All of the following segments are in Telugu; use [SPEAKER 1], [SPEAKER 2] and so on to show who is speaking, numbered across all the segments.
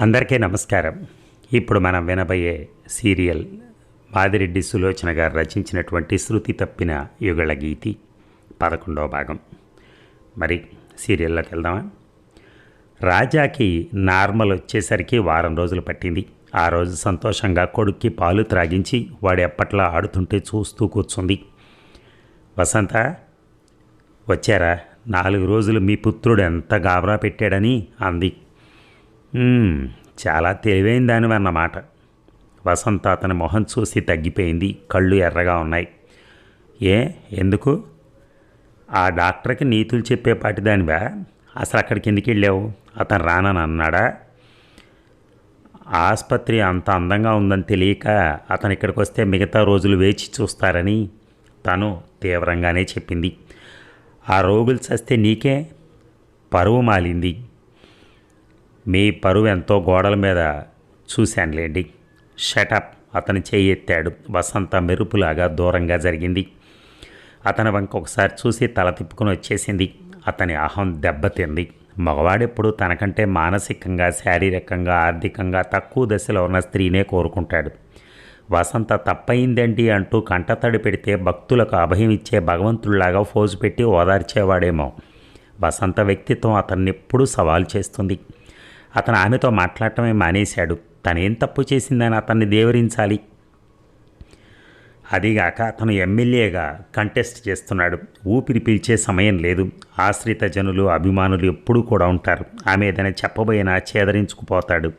[SPEAKER 1] అందరికీ నమస్కారం. ఇప్పుడు మనం వినబోయే సీరియల్ మాదిరెడ్డి సులోచన గారు రచించినటువంటి శృతి తప్పిన యుగళ గీతి పదకొండవ భాగం. మరి సీరియల్లోకి వెళ్దామా? రాజాకి నార్మల్ వచ్చేసరికి వారం రోజులు పట్టింది. ఆ రోజు సంతోషంగా కొడుక్కి పాలు త్రాగించి వాడు ఎప్పట్లా ఆడుతుంటే చూస్తూ కూర్చుంది. వసంత వచ్చారా? నాలుగు రోజులు మీ పుత్రుడు ఎంత గాబరా పెట్టాడని అంది. చాలా తెలివైన దానివన్నమాట. వసంత అతని మొహం చూసి తగ్గిపోయింది కళ్ళు ఎర్రగా ఉన్నాయి. ఏ ఎందుకు? ఆ డాక్టర్కి నీతులు చెప్పేపాటి దానివా? అసలు అక్కడికి ఎందుకు వెళ్ళావు? అతను రానని అన్నాడా? ఆసుపత్రి అంత అందంగా ఉందని తెలియక అతను ఇక్కడికి వస్తే మిగతా రోజులు వేచి చూస్తారని తను తీవ్రంగానే చెప్పింది. ఆ రోగులు చస్తే నీకే పరువు మాలింది. మీ పరువెంతో గోడల మీద చూశానులేండి షటప్ అతను చేయి ఎత్తాడు. వసంత మెరుపులాగా దూరంగా జరిగింది. అతని వంక ఒకసారి చూసి తల తిప్పుకుని వచ్చేసింది. అతని అహం దెబ్బతింది మగవాడెప్పుడు తనకంటే మానసికంగా శారీరకంగా ఆర్థికంగా తక్కువ దశలో ఉన్న స్త్రీనే కోరుకుంటాడు. వసంత తప్పయిందండి అంటూ కంటతడి పెడితే భక్తులకు అభయం ఇచ్చే భగవంతుడిలాగా ఫోజు పెట్టి ఓదార్చేవాడేమో. వసంత వ్యక్తిత్వం అతన్ని ఎప్పుడూ సవాల్ చేస్తుంది. అతను ఆమెతో మాట్లాడటమే మానేశాడు. తనేం తప్పు చేసిందని అతన్ని దేవరించాలి. అదిగాక అతను ఎమ్మెల్యేగా కంటెస్ట్ చేస్తున్నాడు. ఊపిరి పీల్చే సమయం లేదు. ఆశ్రిత జనులు అభిమానులు ఎప్పుడూ కూడా ఉంటారు. ఆమె ఏదైనా చెప్పబోయినా చేదరించుకుపోతాడు.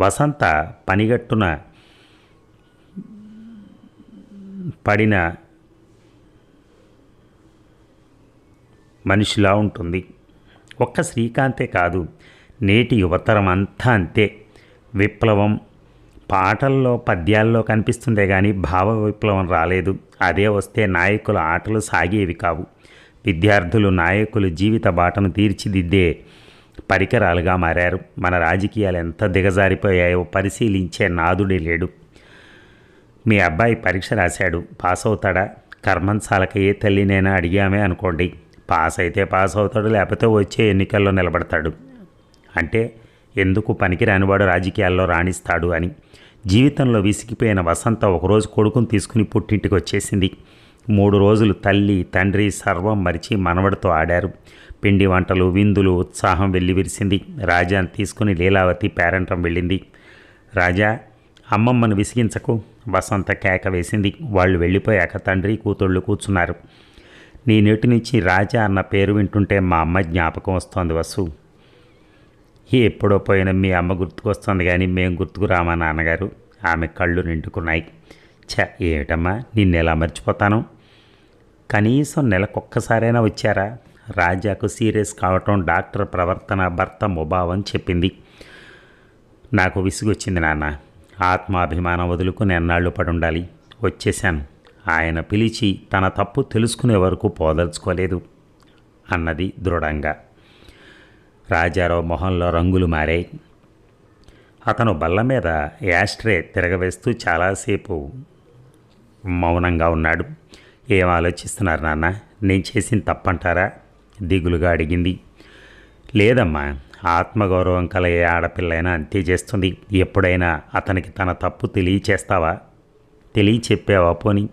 [SPEAKER 1] వసంత పనిగట్టున పడిన మనిషిలా ఉంటుంది. ఒక్క శ్రీకాంతే కాదు. నేటి యువతరం అంతా అంతే. విప్లవం పాటల్లో పద్యాల్లో కనిపిస్తుందే కానీ భావ విప్లవం రాలేదు. అదే వస్తే నాయకుల ఆటలు సాగేవి కావు. విద్యార్థులు నాయకులు జీవిత బాటను తీర్చిదిద్దే పరికరాలుగా మారారు. మన రాజకీయాలు ఎంత దిగజారిపోయాయో పరిశీలించే నాదుడే లేడు. మీ అబ్బాయి పరీక్ష రాశాడు. పాస్ అవుతాడా కర్మంసాలక ఏ తల్లినైనా అడిగామే అనుకోండి. పాస్ అయితే పాస్ అవుతాడు లేకపోతే వచ్చే ఎన్నికల్లో నిలబడతాడు. అంటే ఎందుకు పనికిరానివాడు రాజకీయాల్లో రాణిస్తాడు అని. జీవితంలో విసిగిపోయిన వసంత ఒకరోజు కొడుకుని తీసుకుని పుట్టింటికి వచ్చేసింది. మూడు రోజులు తల్లి తండ్రి సర్వం మరిచి మనవడితో ఆడారు. పిండి వంటలు విందులు ఉత్సాహం వెళ్ళి రాజాను తీసుకుని లీలావతి పేరంటం వెళ్ళింది. రాజా అమ్మమ్మను విసిగించకు. వసంత కేక వేసింది. వాళ్ళు వెళ్ళిపోయాక తండ్రి కూతుళ్ళు కూర్చున్నారు. నీ నేటి నుంచి రాజా అన్న పేరు వింటుంటే మా అమ్మ జ్ఞాపకం వస్తోంది వసు. ఎప్పుడో పోయిన మీ అమ్మ గుర్తుకొస్తుంది కానీ మేము గుర్తుకు రామా నాన్నగారు? ఆమె కళ్ళు నిండుకున్నాయి. ఛ ఏమిటమ్మా? నిన్ను ఎలా మర్చిపోతాను? కనీసం నెలకొక్కసారైనా వచ్చారా? రాజాకు సీరియస్ కావటం డాక్టర్ ప్రవర్తన భర్త ముభావం చెప్పింది. నాకు విసుగొచ్చింది నాన్న. ఆత్మాభిమానం వదులుకుని ఎన్నాళ్ళు పడి ఉండాలి వచ్చేశాను. ఆయన పిలిచి తన తప్పు తెలుసుకునే వరకు పోదలుచుకోలేదు. అన్నది దృఢంగా. రాజారావు మొహంలో రంగులు మారాయి. అతను బల్ల మీద యాస్ట్రే తిరగవేస్తూ చాలాసేపు మౌనంగా ఉన్నాడు. ఏం ఆలోచిస్తున్నారు నాన్న? నేను చేసిన తప్పంటారా? దిగులుగా అడిగింది. లేదమ్మా ఆత్మగౌరవం కల ఏ ఆడపిల్లైనా అంతే చేస్తుంది. ఎప్పుడైనా అతనికి తన తప్పు తెలియచేస్తావా? తెలియచెప్పావా పోని?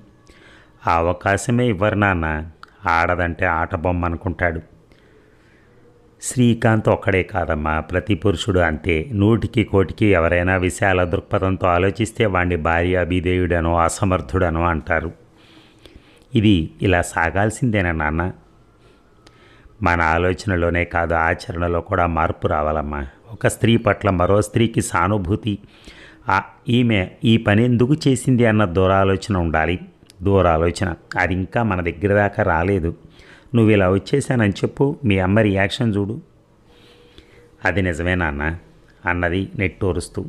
[SPEAKER 1] ఆ అవకాశమే ఇవ్వరు నాన్న. ఆడదంటే ఆట బొమ్మ అనుకుంటాడు. శ్రీకాంత్ ఒక్కడే కాదమ్మా. ప్రతి పురుషుడు అంతే. నూటికి కోటికి ఎవరైనా విశాల దృక్పథంతో ఆలోచిస్తే వాణ్ణి భార్య అభిదేయుడనో అసమర్థుడనో అంటారు. ఇది ఇలా సాగాల్సిందేనా నాన్న? మన ఆలోచనలోనే కాదు ఆచరణలో కూడా మార్పు రావాలమ్మా. ఒక స్త్రీ పట్ల మరో స్త్రీకి సానుభూతి. ఈమె ఈ పని ఎందుకు చేసింది అన్న దూరాలోచన ఉండాలి. దూరాలోచన. అది ఇంకా మన దగ్గర దాకా రాలేదు. నువ్వు ఇలా వచ్చేసానని చెప్పు మీ అమ్మ రియాక్షన్ చూడు. అది నిజమే నాన్న అన్నది నెట్టోరుస్తూ.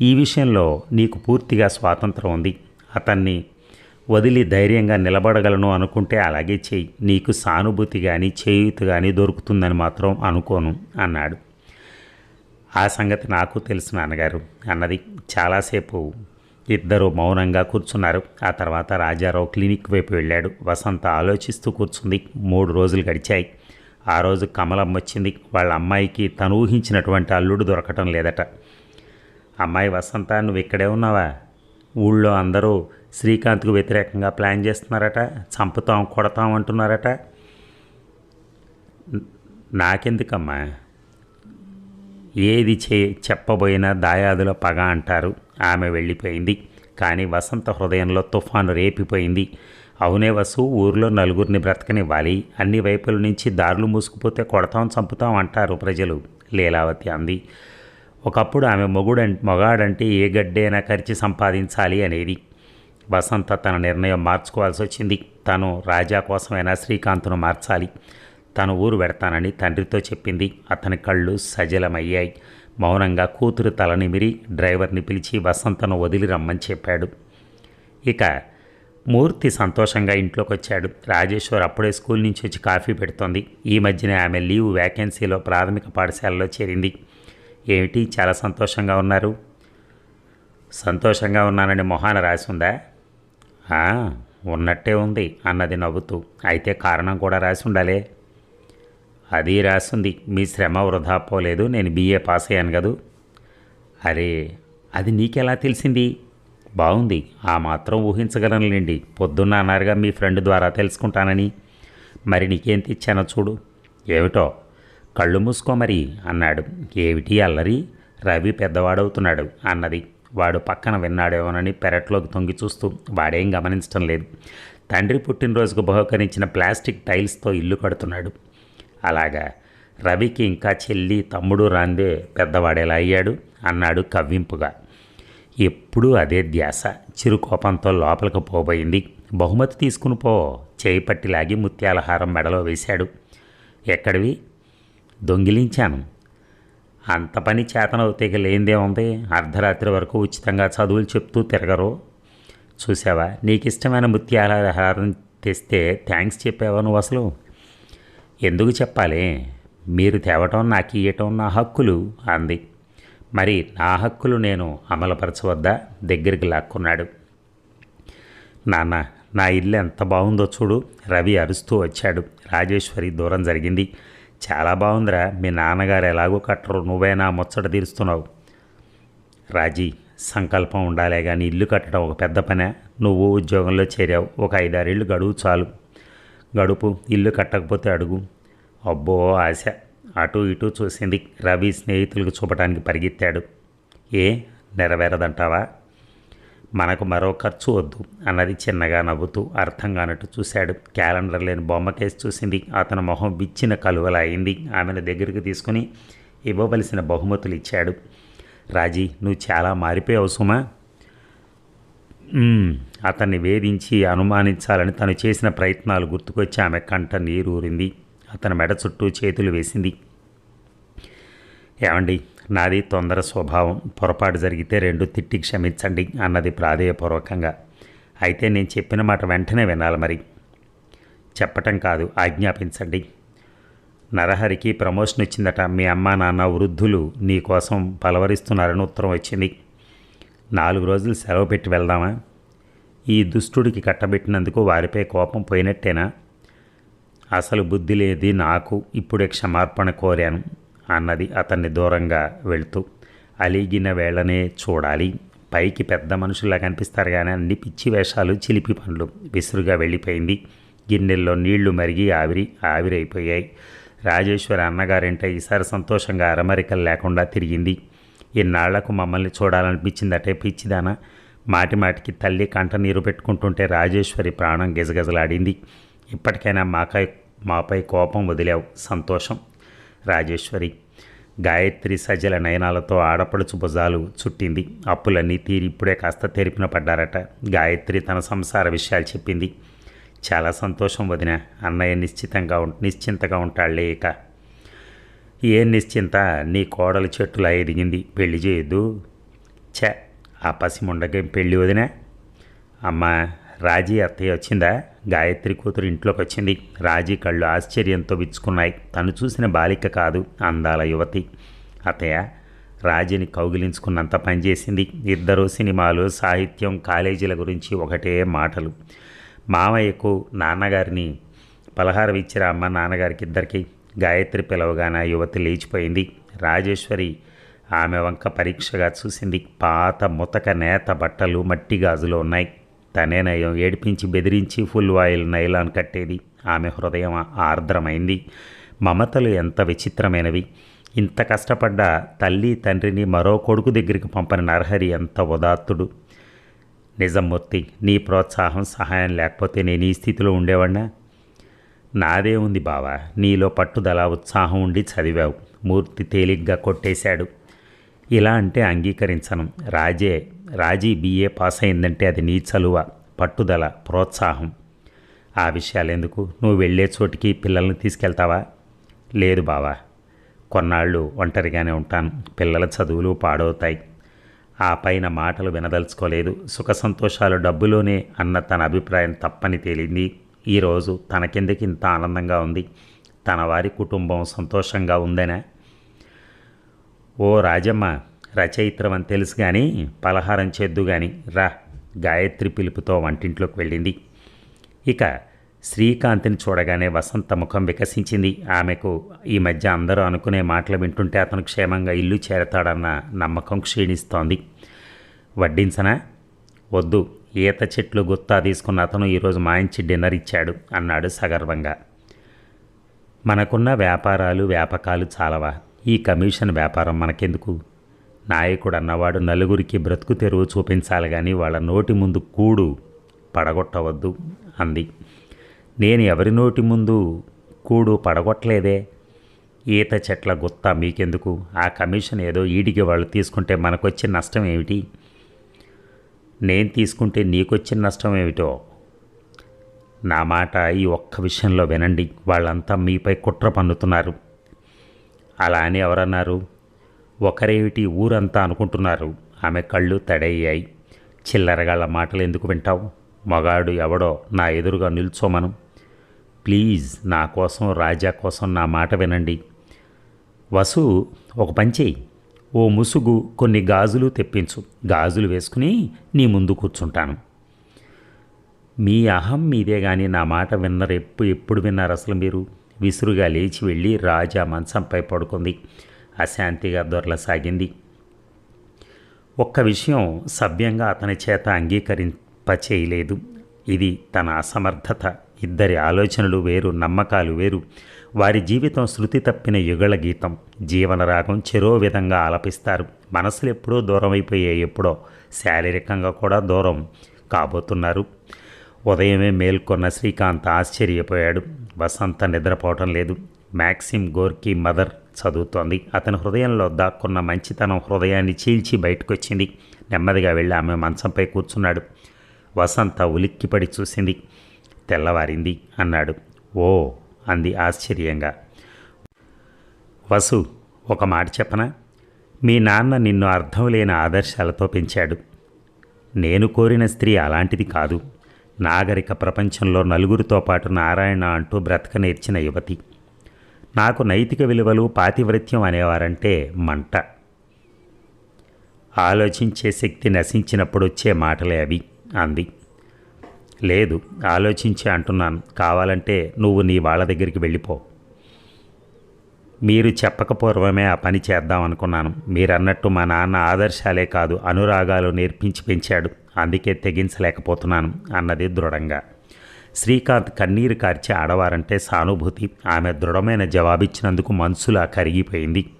[SPEAKER 1] ఈ విషయంలో నీకు పూర్తిగా స్వాతంత్రం ఉంది. అతన్ని వదిలి ధైర్యంగా నిలబడగలను అనుకుంటే అలాగే చేయి. నీకు సానుభూతి కానీ చేయూతి కానీ దొరుకుతుందని మాత్రం అనుకోను అన్నాడు. ఆ సంగతి నాకు తెలుసు నాన్నగారు అన్నది. చాలాసేపు ఇద్దరు మౌనంగా కూర్చున్నారు. ఆ తర్వాత రాజారావు క్లినిక్ వైపు వెళ్ళాడు. వసంత ఆలోచిస్తూ కూర్చుంది. మూడు రోజులు గడిచాయి. ఆ రోజు కమలమ్మ వచ్చింది. వాళ్ళ అమ్మాయికి తను ఊహించినటువంటి అల్లుడు దొరకటం లేదట. అమ్మాయి వసంత నువ్వు ఇక్కడే ఉన్నావా? ఊళ్ళో అందరూ శ్రీకాంత్కు వ్యతిరేకంగా ప్లాన్ చేస్తున్నారట. చంపుతాం కొడతాం అంటున్నారట. నాకెందుకమ్మా? ఏది చే చెప్పబోయినా దాయాదుల పగ అంటారు. ఆమె వెళ్ళిపోయింది. కానీ వసంత హృదయంలో తుఫాను రేపిపోయింది. అవునే వసు ఊర్లో నలుగురిని బ్రతకనివ్వాలి. అన్ని వైపుల నుంచి దారులు మూసుకుపోతే కొడతాం చంపుతాం అంటారు ప్రజలు లీలావతి అంది. ఒకప్పుడు ఆమె మొగుడ మొగాడంటే ఏ గడ్డైనా ఖర్చు సంపాదించాలి అనేది. వసంత తన నిర్ణయం మార్చుకోవాల్సి వచ్చింది తను రాజా కోసమైనా శ్రీకాంత్ను మార్చాలి. తను ఊరు పెడతానని తండ్రితో చెప్పింది. అతని కళ్ళు సజలమయ్యాయి. మౌనంగా కూతురు తలనిమిరి డ్రైవర్ని పిలిచి వసంతను వదిలి రమ్మని చెప్పాడు. ఇక మూర్తి సంతోషంగా ఇంట్లోకి వచ్చాడు రాజేశ్వర్ అప్పుడే స్కూల్ నుంచి వచ్చి కాఫీ పెడుతోంది. ఈ మధ్యనే ఆమె లీవ్ వ్యాకెన్సీలో ప్రాథమిక పాఠశాలలో చేరింది. ఏమిటి చాలా సంతోషంగా ఉన్నారు? సంతోషంగా ఉన్నానని మొహాన రాసి ఉందా ఉన్నట్టే ఉంది అన్నది నవ్వుతూ. అయితే కారణం కూడా రాసి ఉండాలే అది రాసింది. మీ శ్రమ వృధా పోలేదు నేను బీఏ పాస్ అయ్యాను కదూ. అరే అది నీకెలా తెలిసింది? బాగుంది ఆ మాత్రం ఊహించగలనులేండి. పొద్దున్న అన్నారుగా మీ ఫ్రెండ్ ద్వారా తెలుసుకుంటానని. మరి నీకేం తెచ్చానో చూడు. ఏమిటో? కళ్ళు మూసుకో మరి అన్నాడు. ఏమిటి అల్లరి? రవి పెద్దవాడవుతున్నాడు అన్నది. వాడు పక్కన విన్నాడేమోనని పెరట్లోకి తొంగి చూస్తూ వాడేం గమనించడం లేదు. తండ్రి పుట్టినరోజుకు బహుకరించిన ప్లాస్టిక్ టైల్స్తో ఇల్లు కడుతున్నాడు. అలాగా. రవికి ఇంకా చెల్లి తమ్ముడు రాందే పెద్దవాడేలా అయ్యాడు అన్నాడు కవ్వింపుగా. ఎప్పుడూ అదే ధ్యాస. చిరు కోపంతో లోపలికి పోబోయింది. బహుమతి తీసుకుని పో. చేయి పట్టి లాగి ముత్యాలహారం మెడలో వేశాడు. ఎక్కడివి? దొంగిలించాను. అంత పని చేతనవుతే లేనిదే ఉంది. అర్ధరాత్రి వరకు ఉచితంగా చదువులు చెప్తూ తిరగరు. చూసావా నీకు ఇష్టమైన ముత్యాలహారం తెస్తే థ్యాంక్స్ చెప్పావా నువ్వు అసలు? ఎందుకు చెప్పాలి? మీరు తేవటం నాకు ఇయ్యటం నా హక్కులు అంది. మరి నా హక్కులు నేను అమలుపరచవద్దా? దగ్గరికి లాక్కున్నాడు. నాన్న నా ఇల్లు ఎంత బాగుందో చూడు. రవి అరుస్తూ వచ్చాడు. రాజేశ్వరి దూరం జరిగింది. చాలా బాగుందిరా. మీ నాన్నగారు ఎలాగో కట్టరు. నువ్వైనా ముచ్చట తీరుస్తున్నావు. రాజీ సంకల్పం ఉండాలే కానీ ఇల్లు కట్టడం ఒక పెద్ద పనే. నువ్వు ఉద్యోగంలో చేరావు. ఒక ఐదారేళ్ళు గడువు చాలు. గడుపు ఇల్లు కట్టకపోతే అడుగు. అబ్బో ఆశ. అటు ఇటు చూసింది. రవి స్నేహితులకు చూపడానికి పరిగెత్తాడు. ఏ నెరవేరదంటావా? మనకు మరో ఖర్చు వద్దు అన్నది చిన్నగా నవ్వుతూ అర్థం కానట్టు చూశాడు. క్యాలెండర్ లేని బొమ్మ కేసు చూసింది. అతని మొహం విచ్చిన కలువల అయింది. ఆమెను దగ్గరికి తీసుకుని ఇవ్వవలసిన బహుమతులు ఇచ్చాడు. రాజీ నువ్వు చాలా మారిపోయావు సుమా. అతన్ని వేధించి అనుమానించాలని తను చేసిన ప్రయత్నాలు గుర్తుకొచ్చి ఆమె కంట నీరూరింది అతని మెడ చుట్టూ చేతులు వేసింది. ఏమండి నాది తొందర స్వభావం. పొరపాటు జరిగితే రెండు తిట్టి క్షమించండి అన్నది ప్రాధేయపూర్వకంగా. అయితే నేను చెప్పిన మాట వెంటనే వినాలి మరి. చెప్పటం కాదు ఆజ్ఞాపించండి. నరహరికి ప్రమోషన్ వచ్చిందట. మీ అమ్మ నాన్న వృద్ధులు నీకోసం పలవరిస్తున్నారని ఉత్తరం వచ్చింది. నాలుగు రోజులు సెలవు పెట్టి వెళ్దామా? ఈ దుష్టుడికి కట్టబెట్టినందుకు వారిపై కోపం పోయినట్టేనా? అసలు బుద్ధి లేది నాకు ఇప్పుడే క్షమార్పణ కోరాను అన్నది అతన్ని దూరంగా వెళుతూ. అలిగిన వేళనే చూడాలి. పైకి పెద్ద మనుషుల్లా కనిపిస్తారు కానీ అన్ని పిచ్చి వేషాలు చిలిపి పనులు విసురుగా వెళ్ళిపోయింది. గిన్నెల్లో నీళ్ళు మరిగి ఆవిరి ఆవిరైపోయాయి. రాజేశ్వరి అన్నగారింట ఈసారి సంతోషంగా అరమరికలు లేకుండా తిరిగింది. ఇన్నాళ్ళకు మమ్మల్ని చూడాలనిపించిందటే పిచ్చిదానా. మాటి మాటికి తల్లి కంట నీరు పెట్టుకుంటుంటే రాజేశ్వరి ప్రాణం గిజగజలాడింది. ఇప్పటికైనా మాకై మాపై కోపం వదిలావు. సంతోషం. రాజేశ్వరి గాయత్రి సజల నయనాలతో ఆడపడుచు భుజాలు చుట్టింది. అప్పులన్నీ తీరి ఇప్పుడే కాస్త తెరిపిన పడ్డారట. గాయత్రి తన సంసార విషయాలు చెప్పింది. చాలా సంతోషం వదిన. అన్నయ్య నిశ్చితంగా నిశ్చింతగా ఉంటాళ్ళే ఇక. ఏ నిశ్చింత నీ కోడలు చెట్టులా ఎదిగింది పెళ్ళి చేయొద్దు. ఛ ఆ పసిముండకేం పెళ్ళి వదినా? అమ్మా రాజీ అత్తయ్య వచ్చిందా? గాయత్రి కూతురు ఇంట్లోకి వచ్చింది. రాజీ కళ్ళు ఆశ్చర్యంతో విచ్చుకున్నాయి. తను చూసిన బాలిక కాదు అందాల యువతి. అత్తయ్య రాజీని కౌగిలించుకున్నంత పనిచేసింది ఇద్దరు సినిమాలు సాహిత్యం కాలేజీల గురించి ఒకటే మాటలు. మామయ్యకు నాన్నగారిని పలహారం ఇచ్చిరా అమ్మ నాన్నగారికి ఇద్దరికి? గాయత్రి పిలవగాన యువతి లేచిపోయింది. రాజేశ్వరి ఆమె వంక పరీక్షగా చూసింది. పాత ముతక నేత బట్టలు మట్టి గాజులు ఉన్నాయి. తనే నయం ఏడిపించి బెదిరించి ఫుల్ ఆయిల్ నైలాన్ కట్టేది. ఆమె హృదయం ఆర్ద్రమైంది. మమతలు ఎంత విచిత్రమైనవి. ఇంత కష్టపడ్డ తల్లి తండ్రిని మరో కొడుకు దగ్గరికి పంపని నరహరి ఎంత ఉదాత్తుడు. నిజమూర్తి నీ ప్రోత్సాహం సహాయం లేకపోతే నేను ఈ స్థితిలో ఉండేవాడినా? నాదే ఉంది బావా. నీలో పట్టుదల ఉత్సాహం ఉండి చదివావు. మూర్తి తేలిగ్గా కొట్టేశాడు. ఇలా అంటే అంగీకరించను. రాజే రాజీ బీఏ పాస్ అయిందంటే అది నీ చలువ పట్టుదల ప్రోత్సాహం. ఆ విషయాలు ఎందుకు నువ్వు వెళ్ళే చోటికి పిల్లల్ని తీసుకెళ్తావా? లేదు బావా. కొన్నాళ్ళు ఒంటరిగానే ఉంటాను. పిల్లల చదువులు పాడవుతాయి. ఆ పైన మాటలు వినదలుచుకోలేదు. సుఖ సంతోషాలు డబ్బులోనే అన్న తన అభిప్రాయం తప్పని తేలింది. ఈరోజు తనకెందుకు ఇంత ఆనందంగా ఉంది. తన వారి కుటుంబం సంతోషంగా ఉందనే? ఓ రాజమ్మ రచయిత్రం అని తెలుసు కానీ పలహారం చేద్దు కానీ రా గాయత్రి పిలుపుతో వంటింట్లోకి వెళ్ళింది. ఇక శ్రీకాంత్ని చూడగానే వసంత ముఖం వికసించింది. ఆమెకు ఈ మధ్య అందరూ అనుకునే మాటలు వింటుంటే అతను క్షేమంగా ఇల్లు చేరతాడన్న నమ్మకం క్షీణిస్తోంది. వడ్డించనా? వద్దు ఈత చెట్లు గుత్తా తీసుకున్న అతను ఈరోజు మాయించి డిన్నర్ ఇచ్చాడు అన్నాడు సగర్వంగా. మనకున్న వ్యాపారాలు వ్యాపకాలు చాలవా? ఈ కమిషన్ వ్యాపారం మనకెందుకు? నాయకుడు అన్నవాడు నలుగురికి బ్రతుకు తెరువు చూపించాలి కానీ వాళ్ళ నోటి ముందు కూడు పడగొట్టవద్దు అంది. నేను ఎవరి నోటి ముందు కూడు పడగొట్టలేదే? ఈత చెట్ల గుత్త మీకెందుకు? ఆ కమిషన్ ఏదో ఈడికి వాళ్ళు తీసుకుంటే మనకొచ్చే నష్టం ఏమిటి? నేను తీసుకుంటే నీకొచ్చిన నష్టం ఏమిటో? నా మాట ఈ ఒక్క విషయంలో వినండి. వాళ్ళంతా మీపై కుట్ర పన్నుతున్నారు. అలా అని ఎవరన్నారు? ఒకరేమిటి ఊరంతా అనుకుంటున్నారు? ఆమె కళ్ళు తడయ్యాయి. చిల్లరగాళ్ళ మాటలు ఎందుకు వింటావు? మగాడు ఎవడో నా ఎదురుగా నిల్చోమను. ప్లీజ్ నా కోసం రాజా కోసం నా మాట వినండి. వసు ఒక పని చేయి. ఓ ముసుగు కొన్ని గాజులు తెప్పించు. గాజులు వేసుకుని నీ ముందు కూర్చుంటాను. మీ అహం మీదే కానీ నా మాట విన్నరు ఎప్పుడు ఎప్పుడు విన్నారు అసలు మీరు? విసురుగా లేచి వెళ్ళి రాజా మంచంపై పడుకుంది. అశాంతిగా దొరలసాగింది. ఒక్క విషయం సభ్యంగా అతని చేత అంగీకరింపచేయలేదు. ఇది తన అసమర్థత. ఇద్దరి ఆలోచనలు వేరు నమ్మకాలు వేరు. వారి జీవితం శృతి తప్పిన యుగళ గీతం. జీవనరాగం చెరో విధంగా ఆలపిస్తారు. మనసులు ఎప్పుడో దూరం అయిపోయాయి ఎప్పుడో శారీరకంగా కూడా దూరం కాబోతున్నారు. ఉదయమే మేల్కొన్న శ్రీకాంత్ ఆశ్చర్యపోయాడు. వసంత నిద్రపోవటం లేదు. మ్యాక్సిమ్ గోర్కీ మదర్ చదువుతోంది. అతని హృదయంలో దాక్కున్న మంచితనం హృదయాన్ని చీల్చి బయటకొచ్చింది. నెమ్మదిగా వెళ్ళి ఆమె మంచంపై కూర్చున్నాడు. వసంత ఉలిక్కిపడి చూసింది. తెల్లవారింది అన్నాడు. ఓ అంది ఆశ్చర్యంగా. వసు ఒక మాట చెప్పనా? మీ నాన్న నిన్ను అర్థం లేని ఆదర్శాలతో పెంచాడు. నేను కోరిన స్త్రీ అలాంటిది కాదు. నాగరిక ప్రపంచంలో నలుగురితో పాటు నారాయణ అంటూ బ్రతక నేర్చిన యువతి. నాకు నైతిక విలువలు పాతివ్రత్యం అనేవారంటే మంట. ఆలోచించే శక్తి నశించినప్పుడు వచ్చే మాటలే అవి అంది. లేదు ఆలోచించి అంటున్నాను. కావాలంటే నువ్వు నీ వాళ్ళ దగ్గరికి వెళ్ళిపో. మీరు చెప్పకపూర్వమే ఆ పని చేద్దాం అనుకున్నాను. మీరన్నట్టు మా నాన్న ఆదర్శాలే కాదు అనురాగాలు నేర్పించి పెంచాడు. అందుకే తెగించలేకపోతున్నాను అన్నది దృఢంగా. శ్రీకాంత్ కన్నీరు కార్చి ఆడవారంటే సానుభూతి. ఆమె దృఢమైన జవాబిచ్చినందుకు మనసులా కరిగిపోయింది.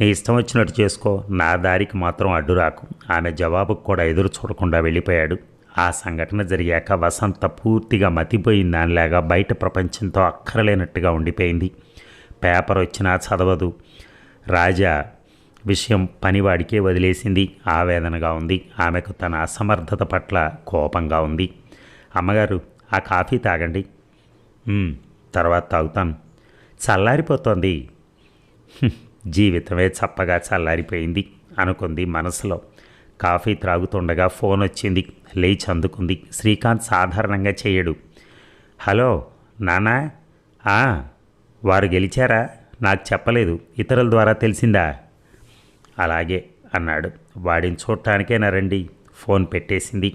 [SPEAKER 1] నీ ఇష్టం వచ్చినట్టు చేసుకో నా దారికి మాత్రం అడ్డురాకు. ఆమె జవాబుకు కూడా ఎదురు చూడకుండా వెళ్ళిపోయాడు. ఆ సంఘటన జరిగాక వసంత పూర్తిగా మతిపోయిన దానిలాగా బయట ప్రపంచంతో అక్కరలేనట్టుగా ఉండిపోయింది. పేపర్ వచ్చినా చదవదు. రాజా విషయం పనివాడికే వదిలేసింది. ఆవేదనగా ఉంది. ఆమెకు తన అసమర్థత పట్ల కోపంగా ఉంది. అమ్మగారు ఆ కాఫీ తాగండి. తర్వాత తాగుతాను. చల్లారిపోతోంది. జీవితమే చప్పగా చల్లారిపోయింది అనుకుంది మనసులో. కాఫీ త్రాగుతుండగా ఫోన్ వచ్చింది. లేచి అందుకుంది. శ్రీకాంత్ సాధారణంగా చేయడు. హలో నానా "ఆ, వారు గెలిచారా? నాకు చెప్పలేదు. ఇతరుల ద్వారా తెలిసిందా? అలాగే అన్నాడు. వాడిని చూడటానికేనా రండి? ఫోన్ పెట్టేసింది.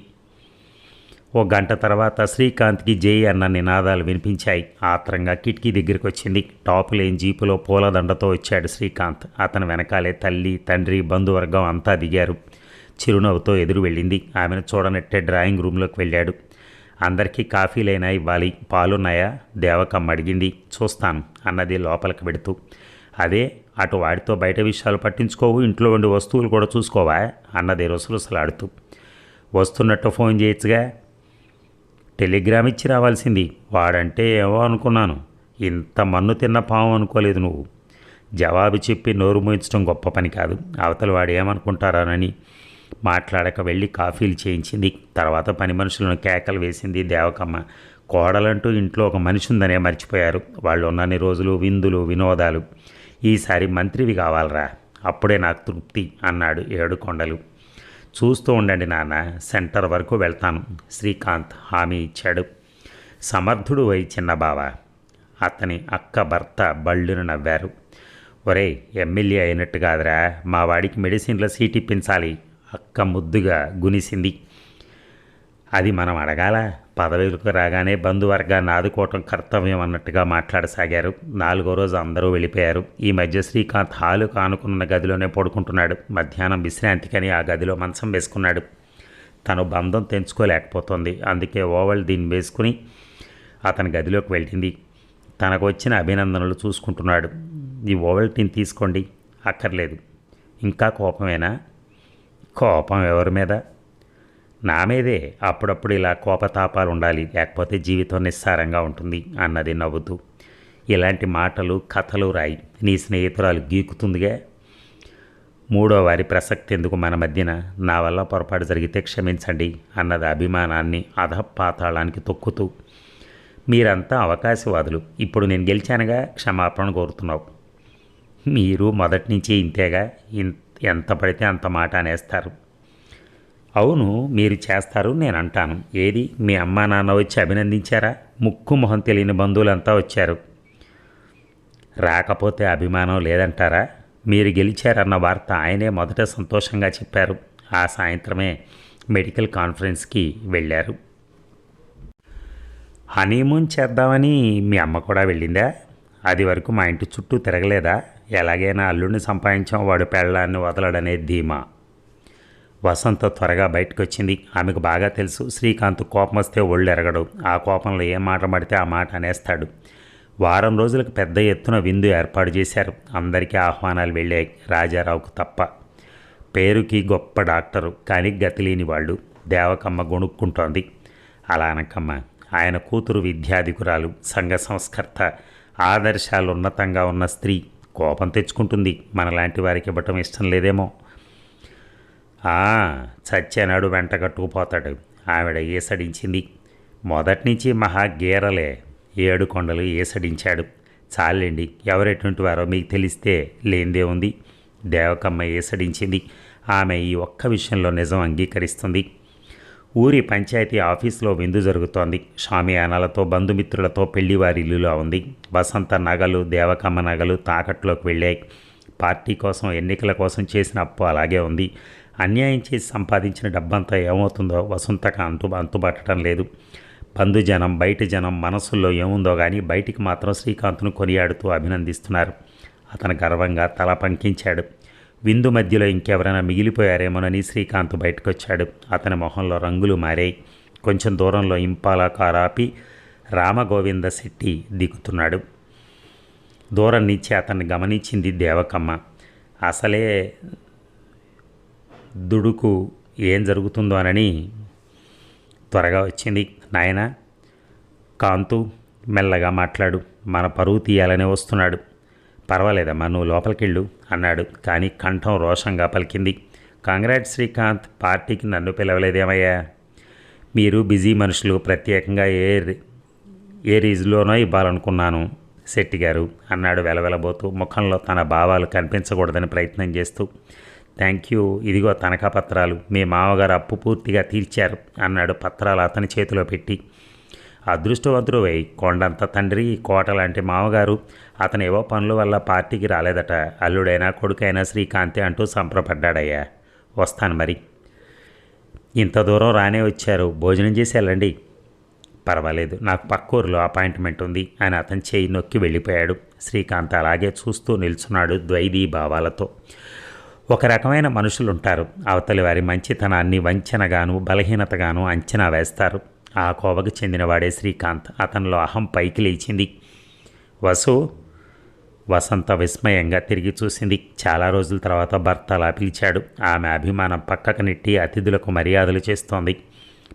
[SPEAKER 1] ఓ గంట తర్వాత శ్రీకాంత్కి జై అన్న నినాదాలు వినిపించాయి. ఆత్రంగా కిటికీ దగ్గరికి వచ్చింది. టాప్ లేని జీపులో పూలదండతో వచ్చాడు శ్రీకాంత్. అతని వెనకాలే తల్లి తండ్రి బంధువర్గం అంతా దిగారు. చిరునవ్వుతో ఎదురు వెళ్ళింది. ఆమెను చూడనట్టే డ్రాయింగ్ రూమ్లోకి వెళ్ళాడు. అందరికీ కాఫీలైనా ఇవ్వాలి? పాలున్నాయా? దేవకమ్మ అడిగింది. చూస్తాను అన్నది లోపలికి పెడుతూ అదే అటు వాడితో బయట విషయాలు పట్టించుకోవు ఇంట్లో ఉండి వస్తువులు కూడా చూసుకోవా? అన్నది రుసరుసలాడుతూ. వస్తున్నట్టు ఫోన్ చేయొచ్చుగా? టెలిగ్రామ్ ఇచ్చి రావాల్సింది. వాడంటే ఏమో అనుకున్నాను. ఇంత మన్ను తిన్న పాము అనుకోలేదు నువ్వు. జవాబు చెప్పి నోరు మోయించడం గొప్ప పని కాదు. అవతల వాడు ఏమనుకుంటారానని మాట్లాడక వెళ్ళి కాఫీలు చేయించింది. తర్వాత పని మనుషులను కేకలు వేసింది. దేవకమ్మ కోడలంటూ ఇంట్లో ఒక మనిషి ఉందనే మర్చిపోయారు. వాళ్ళు ఉన్నన్ని రోజులు విందులు వినోదాలు. ఈసారి మంత్రివి కావాలరా. అప్పుడే నాకు తృప్తి అన్నాడు ఏడుకొండలు చూస్తూ ఉండండి నాన్న సెంటర్ వరకు వెళ్తాను. శ్రీకాంత్ హామీ ఇచ్చాడు. సమర్థుడు వై చిన్న బావ అతని అక్క భర్త బళ్ళును నవ్వారు. ఒరే ఎమ్మెల్యే అయినట్టు కాదురా. మా వాడికి మెడిసిన్లో సీట్ ఇప్పించాలి. అక్క ముద్దుగా గునిసింది. అది మనం అడగాల? పదవిలకు రాగానే బంధువర్గాన్ని ఆదుకోవటం కర్తవ్యం అన్నట్టుగా మాట్లాడసాగారు. నాలుగో రోజు అందరూ వెళ్ళిపోయారు. ఈ మధ్య శ్రీకాంత్ హాలు కానుకున్న గదిలోనే పడుకుంటున్నాడు. మధ్యాహ్నం విశ్రాంతికని ఆ గదిలో మంచం వేసుకున్నాడు. తను బంధం తెంచుకోలేకపోతుంది. అందుకే ఓవల్ దీన్ని వేసుకుని అతని గదిలోకి వెళ్ళింది. తనకు వచ్చిన అభినందనలు చూసుకుంటున్నాడు. ఈ ఓవల్టీని తీసుకోండి. అక్కర్లేదు. ఇంకా కోపమేనా? కోపం ఎవరి మీద? నా మీదే అప్పుడప్పుడు ఇలా కోపతాపాలు ఉండాలి లేకపోతే జీవితం నిస్సారంగా ఉంటుంది అన్నది నవ్వుతూ. ఇలాంటి మాటలు కథలు రాయి. నీ స్నేహితురాలు గీకుతుందిగా? మూడో వారి ప్రసక్తి ఎందుకు మన మధ్యన? నా వల్ల పొరపాటు జరిగితే క్షమించండి అన్నది అభిమానాన్ని అధపాతాళానికి తొక్కుతూ. మీరంతా అవకాశవాదులు. ఇప్పుడు నేను గెలిచానుగా క్షమాపణ కోరుతున్నావు. మీరు మొదటి నుంచి ఇంతేగా? ఇన్ ఎంత పడితే అంత మాట అనేస్తారు. అవును మీరు చేస్తారు నేను అంటాను ఏది? మీ అమ్మా నాన్న వచ్చి అభినందించారా? ముక్కు మొహం తెలియని బంధువులంతా వచ్చారు. రాకపోతే అభిమానం లేదంటారా? మీరు గెలిచారన్న వార్త ఆయనే మొదట సంతోషంగా చెప్పారు. ఆ సాయంత్రమే మెడికల్ కాన్ఫరెన్స్కి వెళ్ళారు. హనీమూన్ చేద్దామని మీ అమ్మ కూడా వెళ్ళిందా? అది వరకు మా ఇంటి చుట్టూ తిరగలేదా? ఎలాగైనా అల్లుడిని సంపాదించాం వాడు పెళ్ళాన్ని వదలడనే ధీమా. వసంత త్వరగా బయటకొచ్చింది. ఆమెకు బాగా తెలుసు శ్రీకాంత్ కోపం వస్తే ఒళ్ళెరగడు. ఆ కోపంలో ఏ మాట పడితే ఆ మాట అనేస్తాడు. వారం రోజులకు పెద్ద ఎత్తున విందు ఏర్పాటు చేశారు. అందరికీ ఆహ్వానాలు వెళ్ళాయి. రాజారావుకు తప్ప. పేరుకి గొప్ప డాక్టరు కానీ గతి లేని వాళ్ళు. దేవకమ్మ గొణుక్కుంటోంది. అలా అనకమ్మ ఆయన కూతురు విద్యాధికురాలు సంఘ సంస్కర్త ఆదర్శాలు ఉన్నతంగా ఉన్న స్త్రీ. కోపం తెచ్చుకుంటుంది. మనలాంటి వారికి ఇవ్వటం ఇష్టం లేదేమో. ఆ, చచ్చేనాడు వెంట కట్టుకుపోతాడు. ఆవిడ ఏసడించింది. మొదటి నుంచి మహా గీరలే. ఏడు కొండలు ఏసడించాడు. చాలండి ఎవరెటువంటి వారో మీకు తెలిస్తే లేనిదే ఉంది. దేవకమ్మ ఏసడించింది. ఆమె ఈ ఒక్క విషయంలో నిజం అంగీకరిస్తుంది. ఊరి పంచాయతీ ఆఫీసులో విందు జరుగుతోంది. షామియానాలతో బంధుమిత్రులతో పెళ్ళివారి ఇల్లులో ఉంది. వసంత నగలు దేవకమ్మ నగలు తాకట్లోకి వెళ్ళాయి. పార్టీ కోసం ఎన్నికల కోసం చేసిన అప్పు అలాగే ఉంది. అన్యాయం చేసి సంపాదించిన డబ్బంతా ఏమవుతుందో వసంతకు అంతు అంతుబట్టడం లేదు. బంధుజనం బయట జనం మనసుల్లో ఏముందో కానీ బయటికి మాత్రం శ్రీకాంత్ను కొనియాడుతూ అభినందిస్తున్నారు. అతను గర్వంగా తల పంకించాడు. విందు మధ్యలో ఇంకెవరైనా మిగిలిపోయారేమోనని శ్రీకాంత్ బయటకొచ్చాడు. అతని మొహంలో రంగులు మారాయి. కొంచెం దూరంలో ఇంపాలా కారాపి రామగోవింద శెట్టి దిగుతున్నాడు. దూరం నుంచి అతన్ని గమనించింది దేవకమ్మ. అసలే దుడుకు ఏం జరుగుతుందో అనని త్వరగా వచ్చింది. నాయన కాంతు మెల్లగా మాట్లాడు. మన పరువు తీయాలనే వస్తున్నాడు. పర్వాలేదమ్మా నువ్వు లోపలికెళ్ళు అన్నాడు. కానీ కంఠం రోషంగా పలికింది. కాంగ్రాట్ శ్రీకాంత్ పార్టీకి నన్ను పిలవలేదేమయ్యా? మీరు బిజీ మనుషులు ప్రత్యేకంగా ఏ ఏ రీజ్లోనో ఇవ్వాలనుకున్నాను శెట్టి గారు అన్నాడు వెలవెలబోతూ ముఖంలో తన భావాలు కనిపించకూడదని ప్రయత్నం చేస్తూ. థ్యాంక్ యూ ఇదిగో తనఖా పత్రాలు మీ మామగారు అప్పు పూర్తిగా తీర్చారు అన్నాడు పత్రాలు అతని చేతిలో పెట్టి. అదృష్టవంతుడువై కొండంత తండ్రి కోట లాంటి మామగారు అతను ఏవో పనుల వల్ల పార్టీకి రాలేదట. అల్లుడైనా కొడుకైనా శ్రీకాంతి అంటూ సంప్రపడ్డాడయ్యా. వస్తాను మరి. ఇంత దూరం రానే వచ్చారు. భోజనం చేసి వెళ్ళండి. పర్వాలేదు నాకు పక్క ఊరిలో అపాయింట్మెంట్ ఉంది అని అతను చేయి నొక్కి వెళ్ళిపోయాడు. శ్రీకాంత్ అలాగే చూస్తూ నిల్చున్నాడు ద్వైదీ భావాలతో. ఒక రకమైన మనుషులు ఉంటారు అవతలి వారి మంచితనాన్ని వంచనగాను బలహీనతగాను అంచనా వేస్తారు. ఆ కోవకు చెందినవాడే శ్రీకాంత్ అతనిలో అహం పైకి లేచింది. వసు వసంత విస్మయంగా తిరిగి చూసింది. చాలా రోజుల తర్వాత భర్త అలా పిలిచాడు. ఆమె అభిమానం పక్కకు నెట్టి అతిథులకు మర్యాదలు చేస్తోంది.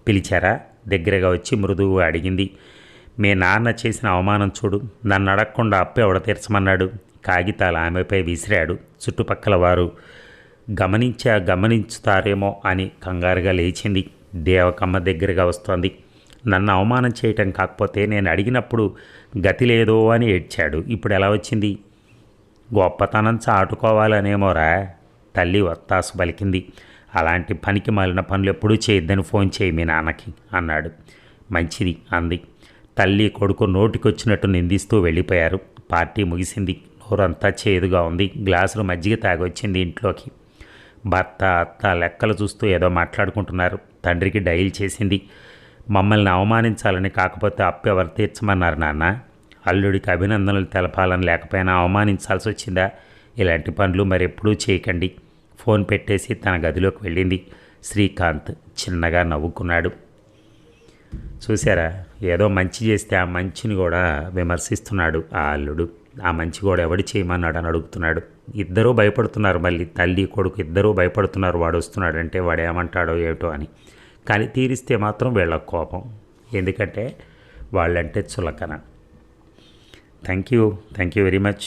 [SPEAKER 1] పిలిచారా? దగ్గరగా వచ్చి మృదువుగా అడిగింది. మీ నాన్న చేసిన అవమానం చూడు. నన్ను అడగకుండా అప్పు ఎవడ తీర్చమన్నాడు? కాగితాలు ఆమెపై విసిరాడు. చుట్టుపక్కల వారు గమనించా గమనించుతారేమో అని కంగారుగా లేచింది. దేవకమ్మ దగ్గరగా వస్తోంది. నన్ను అవమానం చేయటం కాకపోతే నేను అడిగినప్పుడు గతి లేదో అని ఏడ్చాడు. ఇప్పుడు ఎలా వచ్చింది? గొప్పతనం చాటుకోవాలనేమోరా? తల్లి వత్తాసు పలికింది. అలాంటి పనికి మాలిన పనులు ఎప్పుడూ చేయొద్దని ఫోన్ చేయి మీ నాన్నకి అన్నాడు. మంచిది అంది. తల్లి కొడుకు నోటికొచ్చినట్టు నిందిస్తూ వెళ్ళిపోయారు. పార్టీ ముగిసింది. నోరంతా చేదుగా ఉంది. గ్లాసులు మజ్జిగ తాగొచ్చింది ఇంట్లోకి. భర్త అత్త లెక్కలు చూస్తూ ఏదో మాట్లాడుకుంటున్నారు. తండ్రికి డైల్ చేసింది. మమ్మల్ని అవమానించాలని కాకపోతే అప్పెవరు ఎవరు తీర్చమన్నారు నాన్న? అల్లుడికి అభినందనలు తెలపాలని లేకపోయినా అవమానించాల్సి వచ్చిందా? ఇలాంటి పనులు మరెప్పుడూ చేయకండి. ఫోన్ పెట్టేసి తన గదిలోకి వెళ్ళింది శ్రీకాంత్ చిన్నగా నవ్వుకున్నాడు. చూసారా ఏదో మంచి చేస్తే ఆ మంచిని కూడా విమర్శిస్తున్నాడు ఆ అల్లుడు. ఆ మంచి కూడా ఎవడు చేయమన్నాడు అని అడుగుతున్నాడు. ఇద్దరూ భయపడుతున్నారు మళ్ళీ తల్లి కొడుకు ఇద్దరూ భయపడుతున్నారు వాడు వస్తున్నాడంటే వాడు ఏమంటాడో ఏటో అని. కానీ తీరిస్తే మాత్రం వీళ్ళ కోపం. ఎందుకంటే వాళ్ళంటే చులకన. Thank you thank you very much